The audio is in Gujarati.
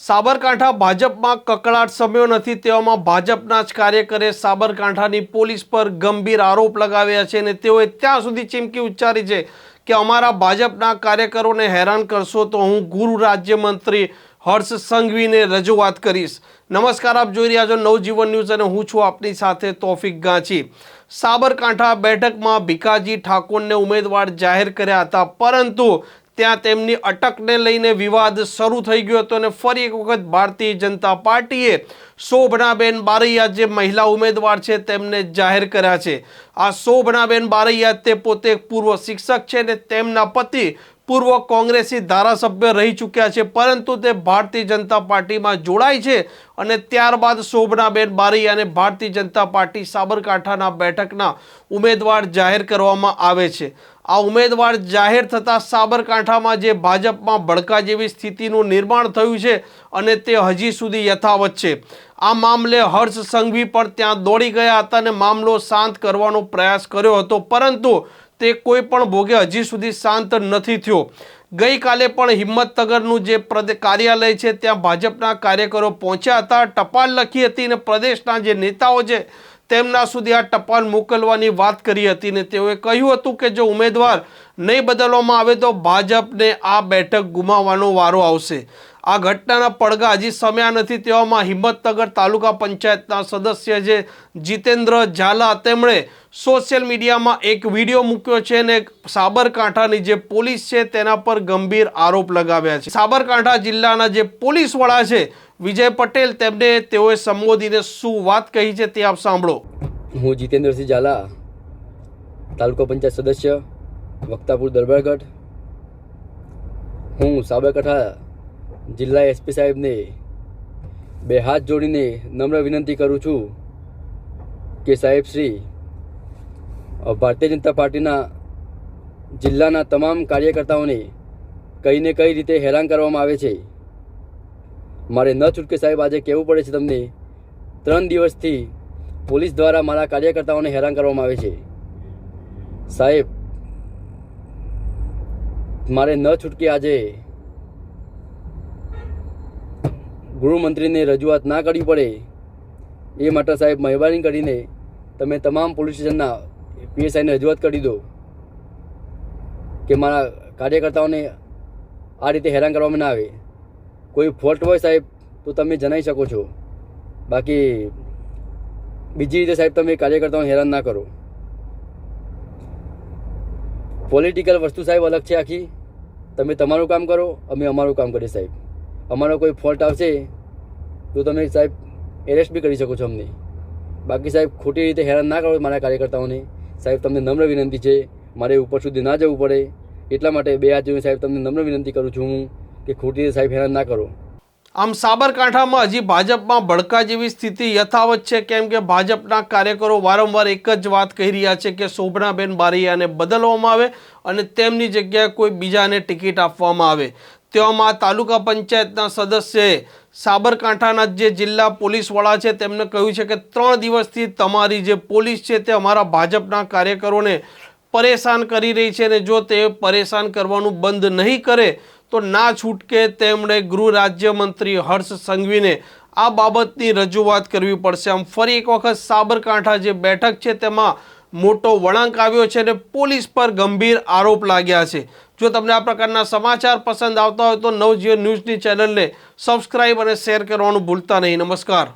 સાબરકાંઠા ભાજપમાં કકળાટ સમ્યો નથી તેવામાં ભાજપના જ કાર્યકરે સાબરકાંઠાની પોલીસ પર ગંભીર આરોપ લગાવ્યા છે અને તેઓએ ત્યાં સુધી ચીમકી ઉચ્ચારી છે કે અમારા ભાજપના કાર્યકરોને હેરાન કરશો તો હું ગૃહ રાજ્યમંત્રી હર્ષ સંઘવીને રજૂઆત કરીશ. નમસ્કાર, આપ જોઈ રહ્યા છો નવજીવન ન્યૂઝ અને હું છું આપની સાથે તોફિક ગાંચી. સાબરકાંઠા બેઠકમાં ભીખાજી ઠાકોરને ઉમેદવાર જાહેર કર્યા હતા, પરંતુ ત્યાં તેમની અટકને લઈને વિવાદ શરૂ થઈ ગયો હતો અને ફરી એક વખત ભારતીય જનતા પાર્ટીએ શોભનાબેન બારૈયા જે મહિલા ઉમેદવાર છે તેમને જાહેર કર્યા છે. આ શોભનાબેન બારૈયા તે પોતે પૂર્વ શિક્ષક છે અને તેમના પતિ પૂર્વ કોંગ્રેસી ધારાસભ્ય રહી ચૂક્યા છે, પરંતુ તે ભારતીય જનતા પાર્ટીમાં જોડાય છે અને ત્યારબાદ શોભનાબેન અને ભારતીય જનતા પાર્ટી સાબરકાંઠાના બેઠકના ઉમેદવાર જાહેર કરવામાં આવે છે. આ ઉમેદવાર જાહેર થતાં સાબરકાંઠામાં જે ભાજપમાં ભડકા જેવી સ્થિતિનું નિર્માણ થયું છે અને તે હજી સુધી યથાવત છે. આ મામલે હર્ષ સંઘવી પણ ત્યાં દોડી ગયા હતા અને મામલો શાંત કરવાનો પ્રયાસ કર્યો હતો, પરંતુ તે કોઈ પણ ભોગે હજી સુધી શાંત નથી થયો. ગઈકાલે પણ હિંમતનગરનું જે કાર્યાલય છે, ત્યાં ભાજપના કાર્યકરો પહોંચ્યા હતા. ટપાલ લખી હતી અને પ્રદેશના જે નેતાઓ છે, તેમના સુધી આ ટપાલ મોકલવાની વાત કરી હતી ને તેઓએ કહ્યું હતું કે જો ઉમેદવાર નહીં બદલવામાં આવે તો ભાજપને આ બેઠક ગુમાવવાનો વારો આવશે. આ ઘટનાના પડઘા હજી સમયા નથી તેવામાં હિંમતનગર તાલુકા પંચાયતના સદસ્ય જે જીતેન્દ્ર ઝાલા તેમણે સોશિયલ મીડિયામાં એક વીડિયો મૂક્યો છે અને સાબરકાંઠાની જે પોલીસ છે તેના પર ગંભીર આરોપ લગાવ્યા છે. સાબરકાંઠા જિલ્લાના જે પોલીસ વડા છે વિજય પટેલ તેમને તેઓએ સંબોધીને શું વાત કહી છે તે આપ સાંભળો. હું જીતેન્દ્રસિંહ ઝાલા, તાલુકા પંચાયત સદસ્ય, વક્તાપુર દરબારગઢ. હું સાબરકાંઠા જિલ્લા એસપી સાહેબને બે હાથ જોડીને નમ્ર વિનંતી કરું છું કે સાહેબ શ્રી ભારતીય જનતા પાર્ટીના જિલ્લાના તમામ કાર્યકર્તાઓને કઈ ને કઈ રીતે હેરાન કરવામાં આવે છે. મારે ન છૂટકે સાહેબ આજે કહેવું પડે છે તમને, ત્રણ દિવસથી પોલીસ દ્વારા મારા કાર્યકર્તાઓને હેરાન કરવામાં આવે છે. સાહેબ, મારે ન છૂટકે આજે ગૃહમંત્રીને રજૂઆત ના કરવી પડે એ માટે સાહેબ મહેરબાની કરીને તમે તમામ પોલીસ સ્ટેશનના પીએસઆઈને રજૂઆત કરી દો કે મારા કાર્યકર્તાઓને આ રીતે હેરાન કરવામાં ના આવે. કોઈ ફોલ્ટ હોય સાહેબ, તો તમે જણાવી શકો છો. બાકી બીજી રીતે સાહેબ તમે કાર્યકર્તાઓને હેરાન ના કરો. પોલિટિકલ વસ્તુ સાહેબ અલગ છે આખી. તમે તમારું કામ કરો, અમે અમારું કામ કરીએ સાહેબ. અમારો કોઈ ફોલ્ટ આવશે, તો તમે સાહેબ એરેસ્ટ બી કરી શકો છો અમને. બાકી સાહેબ ખોટી રીતે હેરાન ના કરો મારા કાર્યકર્તાઓને. સાહેબ, તમને નમ્ર વિનંતી છે, મારે ઉપર સુધી ના જવું પડે. એટલા માટે બે જોઈને સાહેબ, તમને નમ્ર વિનંતી કરું છું હું કે ખોટી રીતે સાહેબ હેરાન ના કરો. આમ સાબરકાંઠામાં હજી ભાજપમાં ભડકા જેવી સ્થિતિ યથાવત છે, કેમ કે ભાજપના કાર્યકરો વારંવાર એક જ વાત કહી રહ્યા છે કે શોભનાબેન બારૈયાને બદલવામાં આવે અને તેમની જગ્યાએ કોઈ બીજાને ટિકિટ આપવામાં આવે. તેવામાં તાલુકા પંચાયતના સદસ્યએ સાબરકાંઠાના જે જિલ્લા પોલીસ વડા છે, તેમને કહ્યું છે કે ત્રણ દિવસથી તમારી જે પોલીસ છે, તે અમારા ભાજપના કાર્યકરોને પરેશાન કરી રહી છે અને જો તે પરેશાન કરવાનું બંધ નહીં કરે, તો ના છૂટકે તેમણે ગૃહ રાજ્યમંત્રી હર્ષ સંઘવીને આ બાબતની રજૂઆત કરવી પડશે. આમ ફરી એક વખત સાબરકાંઠા જે બેઠક છે, તેમાં મોટો વળાંક આવ્યો છે અને પોલીસ પર ગંભીર આરોપ લાગ્યા છે. જો તમને આ પ્રકારના સમાચાર પસંદ આવતા હોય તો નવજીવન ન્યૂઝની ચેનલને સબસ્ક્રાઈબ અને શેર કરવાનું ભૂલતા નહીં. નમસ્કાર.